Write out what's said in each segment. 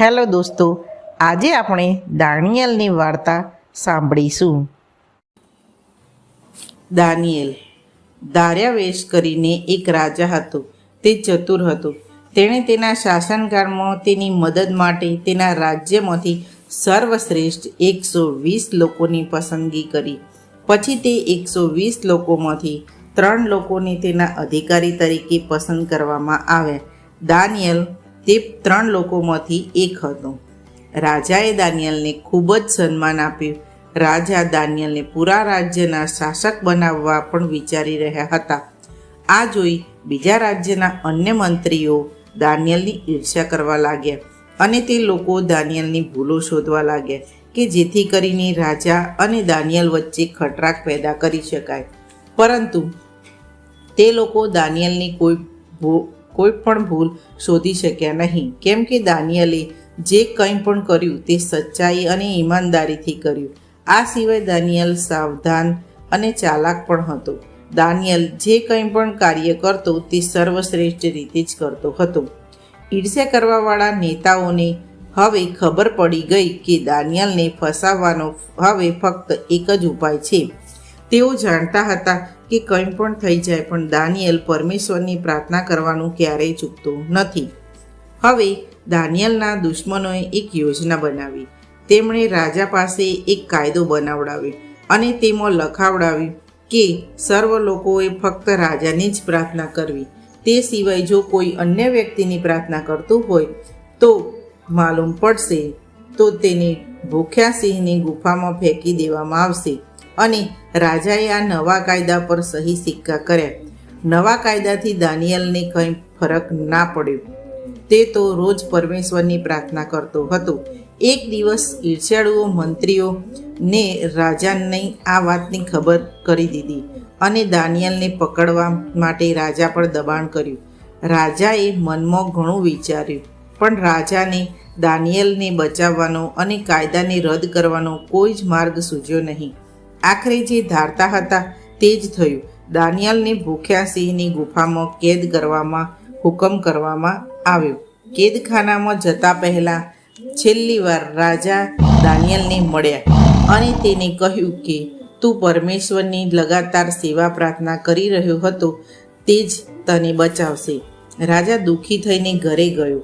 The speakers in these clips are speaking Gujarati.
હેલો દોસ્તો, આજે આપણે દાનિયલની વાર્તા સાંભળીશું. દાનિયેલ, ધાર્યા વેશ કરીને એક રાજા હતો. તે ચતુર હતો. તેણે તેના શાસનકાળમાં તેની મદદ માટે તેના રાજ્યમાંથી સર્વશ્રેષ્ઠ એકસો વીસ લોકોની પસંદગી કરી. પછી તે એકસો વીસ લોકોમાંથી ત્રણ લોકોને તેના અધિકારી તરીકે પસંદ કરવામાં આવ્યા. દાનિયલ તે ત્રણ લોકોમાંથી એક હતો. રાજાએ દાનિયલને ખૂબ જ સન્માન આપ્યું. રાજા દાનિયલને પૂરા રાજ્યના શાસક બનાવવા પણ વિચારી રહ્યા હતા. આ જોઈ બીજા રાજ્યના અન્ય મંત્રીઓ દાનિયલની ઈર્ષ્યા કરવા લાગ્યા અને તે લોકો દાનિયલની ભૂલો શોધવા લાગ્યા કે જેથી કરીને રાજા અને દાનિયલ વચ્ચે ખટરાક પેદા કરી શકાય. પરંતુ તે લોકો દાનિયલની કોઈ કોઈ પણ ભૂલ શોધી શક્યા નહીં. કેમ કે દાનિયલે જે કંઈ પણ કર્યું તે સચ્ચાઈ અને ઈમાનદારીથી કર્યું. આ સિવાય દાનિયલ સાવધાન અને ચાલાક પણ હતો. દાનિયલ જે કંઈ પણ કાર્ય કરતો તે સર્વશ્રેષ્ઠ રીતે જ કરતો હતો. ઈર્ષ્યા કરવાવાળા નેતાઓને હવે ખબર પડી ગઈ કે દાનિયલને ફસાવવાનો હવે ફક્ત એક જ ઉપાય છે. તેઓ જાણતા હતા કે કંઈ પણ થઈ જાય, પણ દાનિયલ પરમેશ્વરની પ્રાર્થના કરવાનું ક્યારેય ચૂકતો નથી. હવે દાનિયલના દુશ્મનોએ એક યોજના બનાવી. તેમણે રાજા પાસે એક કાયદો બનાવડાવ્યો અને તેમાં લખાવડાવ્યું કે સર્વ લોકોએ ફક્ત રાજાની જ પ્રાર્થના કરવી. તે સિવાય જો કોઈ અન્ય વ્યક્તિની પ્રાર્થના કરતું હોય તો માલુમ પડશે. તો તેને ભૂખ્યા સિંહની ગુફામાં ફેંકી દેવામાં આવશે. અને રાજાએ આ નવા કાયદા પર સહી સિક્કા કર્યા. નવા કાયદાથી દાનિયલને કંઈ ફરક ના પડ્યો. તે તો રોજ પરમેશ્વરની પ્રાર્થના કરતો હતો. એક દિવસ ઈર્ષ્યાળુઓ મંત્રીઓને રાજાને આ વાતની ખબર કરી દીધી અને દાનિયલને પકડવા માટે રાજા પર દબાણ કર્યું. રાજાએ મનમાં ઘણું વિચાર્યું, પણ રાજાને દાનિયલને બચાવવાનો અને કાયદાને રદ કરવાનો કોઈ જ માર્ગ સૂજ્યો નહીં. આખરે જે ધારતા હતા તે જ થયું. દાનિયલને ભૂખ્યા સિંહની ગુફામાં કેદ કરવામાં હુકમ કરવામાં આવ્યો. કેદખાનામાં જતા પહેલા છેલ્લી વાર રાજા દાનિયલને મળ્યા અને તેને કહ્યું કે, તું પરમેશ્વરની લગાતાર સેવા પ્રાર્થના કરી રહ્યો હતો, તે જ તને બચાવશે. રાજા દુઃખી થઈને ઘરે ગયો.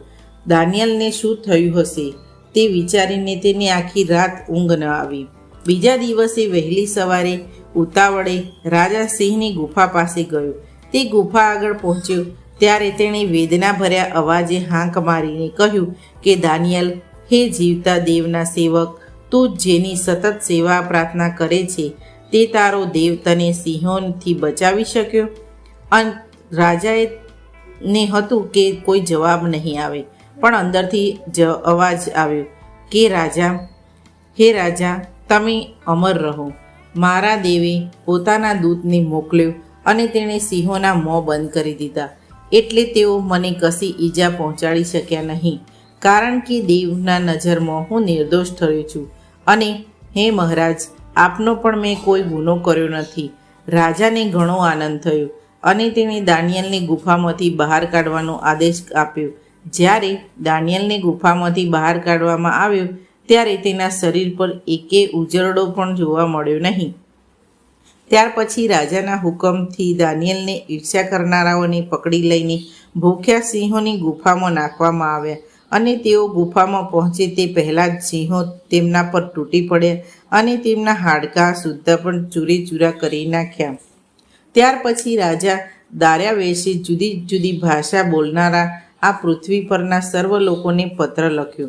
દાનિયલને શું થયું હશે તે વિચારીને તેને આખી રાત ઊંઘ ન આવી. બીજા દિવસે વહેલી સવારે ઉતાવળે રાજા સિંહની ગુફા પાસે ગયો. તે ગુફા આગળ પહોંચ્યો. ત્યારે તેણે વેદના ભર્યા અવાજે હાંક મારીને કહ્યું કે, દાનિયલ, હે જીવતા દેવના સેવક, તું જેની સતત સેવા પ્રાર્થના કરે છે, તે તારો દેવ તને સિંહોથી બચાવી શક્યો? અને રાજાએ ને હતું કે કોઈ જવાબ નહીં આવે. પણ અંદરથી જ અવાજ આવ્યો કે, રાજા, હે રાજા તમે અમર રહો. મારા દેવે પોતાના દૂતને મોકલ્યો અને તેણે સિંહોના મોં બંધ કરી દીધા. એટલે તેઓ મને કશી ઈજા પહોંચાડી શક્યા નહીં, કારણ કે દેવના નજરમાં હું નિર્દોષ થયો છું. અને હે મહારાજ, આપનો પણ મેં કોઈ ગુનો કર્યો નથી. રાજાને ઘણો આનંદ થયો અને તેણે દાનિયલને ગુફામાંથી બહાર કાઢવાનો આદેશ આપ્યો. જ્યારે દાનિયલને ગુફામાંથી બહાર કાઢવામાં આવ્યો ત્યારે તેના શરીર પર એકે ઉજરડો પણ જોવા મળ્યો નહીં. ત્યાર પછી રાજાના હુકમથી દાનિયલને ઈર્ષ્યા કરનારાઓને પકડી લઈને ભૂખ્યા સિંહોની ગુફામાં નાખવામાં આવ્યા અને તેઓ ગુફામાં પહોંચે તે પહેલાં જ સિંહો તેમના પર તૂટી પડ્યા અને તેમના હાડકાં સુદ્ધા પણ ચૂરી ચૂરા કરી નાખ્યા. ત્યાર પછી રાજા દાર્યાવેશે જુદી જુદી ભાષા બોલનારા આ પૃથ્વી પરના સર્વ લોકોને પત્ર લખ્યો.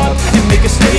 a stay.